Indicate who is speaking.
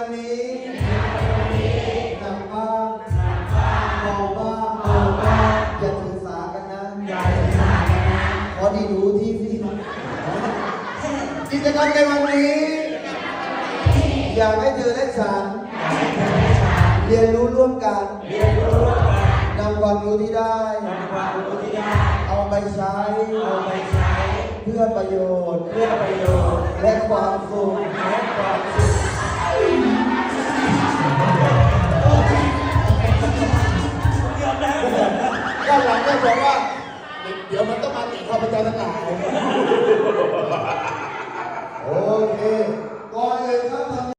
Speaker 1: วันนี้หนักบ้างเบาบ้างอย่าถือสากันนะ
Speaker 2: อย่าถือสากันนะ
Speaker 1: ขอดีดูที่พี่กิจกรรมในวันนี้ อยากให้เธอและฉัน เรียนรู้ร่วมกัน
Speaker 2: เรียนรู้ร่วมกัน
Speaker 1: นำความรู้ที่ได้
Speaker 2: นำความรู้ที่ได้
Speaker 1: เอาไปใช้
Speaker 2: เอาไปใช้
Speaker 1: เพื่อประโยชน์
Speaker 2: เพื่อประโยชน์
Speaker 1: และความสุข ก็บอกว่า เดี๋ยวมันต้องมาติดควาพเจ้าทั้งหลายโอเค